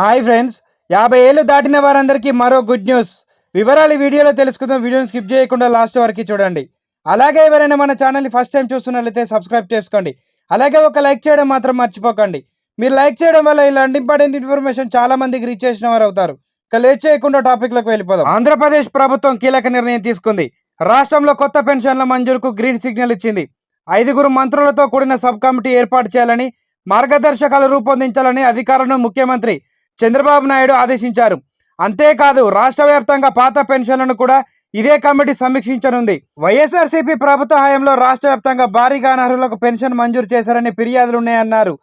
Hi friends యాభై ఏళ్ళు దాటిన వారందరికీ మరో గుడ్ న్యూస్. వివరాలు వీడియోలో తెలుసుకుందాం. వీడియోని స్కిప్ చేయకుండా లాస్ట్ వరకు చూడండి. అలాగే ఎవరైనా మన ఛానల్ని ఫస్ట్ టైం చూస్తున్నట్లయితే సబ్స్క్రైబ్ చేసుకోండి. అలాగే ఒక లైక్ చేయడం మాత్రం మర్చిపోకండి. మీరు లైక్ చేయడం వల్ల ఇలాంటి ఇంపార్టెంట్ ఇన్ఫర్మేషన్ చాలా మందికి రీచ్ చేసిన వారు అవుతారు. ఇక లేట్ చేయకుండా టాపిక్లోకి వెళ్ళిపోదాం. ఆంధ్రప్రదేశ్ ప్రభుత్వం కీలక నిర్ణయం తీసుకుంది. రాష్ట్రంలో కొత్త పెన్షన్ల మంజూరుకు గ్రీన్ సిగ్నల్ ఇచ్చింది. ఐదుగురు మంత్రులతో కూడిన సబ్ కమిటీ ఏర్పాటు చేయాలని మార్గదర్శకాలు రూపొందించాలని అధికారులను ముఖ్యమంత్రి చంద్రబాబు నాయుడు ఆదేశించారు. అంతేకాదు రాష్ట్ర వ్యాప్తంగా పాత పెన్షన్లను కూడా ఇదే కమిటీ సమీక్షించనుంది. వైఎస్ఆర్సీపీ ప్రభుత్వ హయాంలో రాష్ట్ర వ్యాప్తంగా భారీగా అనర్హులకు పెన్షన్ మంజూరు చేశారని ఫిర్యాదులున్నాయన్నారు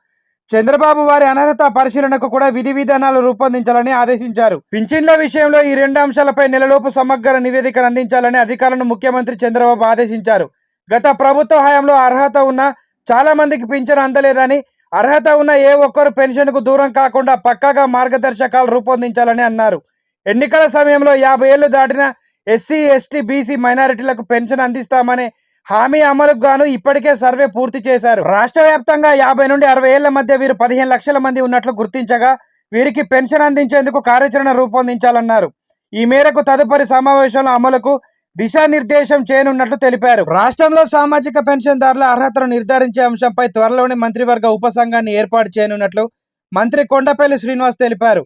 చంద్రబాబు వారి అనర్హత పరిశీలనకు కూడా విధి విధానాలు రూపొందించాలని ఆదేశించారు. పింఛన్ల విషయంలో ఈ రెండు అంశాలపై నెలలోపు సమగ్ర నివేదికను అందించాలని అధికారులను ముఖ్యమంత్రి చంద్రబాబు ఆదేశించారు. గత ప్రభుత్వ హయాంలో అర్హత ఉన్న చాలా మందికి పింఛను అందలేదని అర్హత ఉన్న ఏ ఒక్కరు పెన్షన్కు దూరం కాకుండా పక్కాగా మార్గదర్శకాలు రూపొందించాలని అన్నారు. ఎన్నికల సమయంలో యాభై ఏళ్ళు దాటిన ఎస్సీ ఎస్టీ బీసీ మైనారిటీలకు పెన్షన్ అందిస్తామనే హామీ అమలుకు గాను ఇప్పటికే సర్వే పూర్తి చేశారు. రాష్ట్ర వ్యాప్తంగా యాభై నుండి అరవై ఏళ్ళ మధ్య వీరు పదిహేను లక్షల మంది ఉన్నట్లు గుర్తించగా వీరికి పెన్షన్ అందించేందుకు కార్యాచరణ రూపొందించాలన్నారు. ఈ మేరకు తదుపరి సమావేశంలో అమలుకు దిశానిర్దేశం చేయనున్నట్లు తెలిపారు. రాష్ట్రంలో సామాజిక పెన్షన్దారుల అర్హతను నిర్ధారించే అంశంపై త్వరలోనే మంత్రివర్గ ఉపసంఘాన్ని ఏర్పాటు చేయనున్నట్లు మంత్రి కొండపల్లి శ్రీనివాస్ తెలిపారు.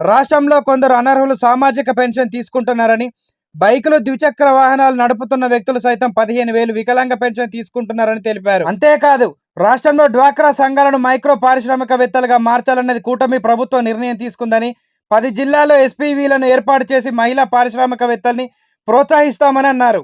రాష్ట్రంలో కొందరు అనర్హులు సామాజిక పెన్షన్ తీసుకుంటున్నారని బైకులు ద్విచక్ర వాహనాలు నడుపుతున్న వ్యక్తులు సైతం పదిహేను వేలు వికలాంగ పెన్షన్ తీసుకుంటున్నారని తెలిపారు. అంతేకాదు రాష్ట్రంలో డ్వాక్రా సంఘాలను మైక్రో పారిశ్రామికవేత్తలుగా మార్చాలన్నది కూటమి ప్రభుత్వం నిర్ణయం తీసుకుందని పది జిల్లాల్లో ఎస్పీవీలను ఏర్పాటు చేసి మహిళా పారిశ్రామికవేత్తల్ని ప్రోత్సహిస్తామని అన్నారు.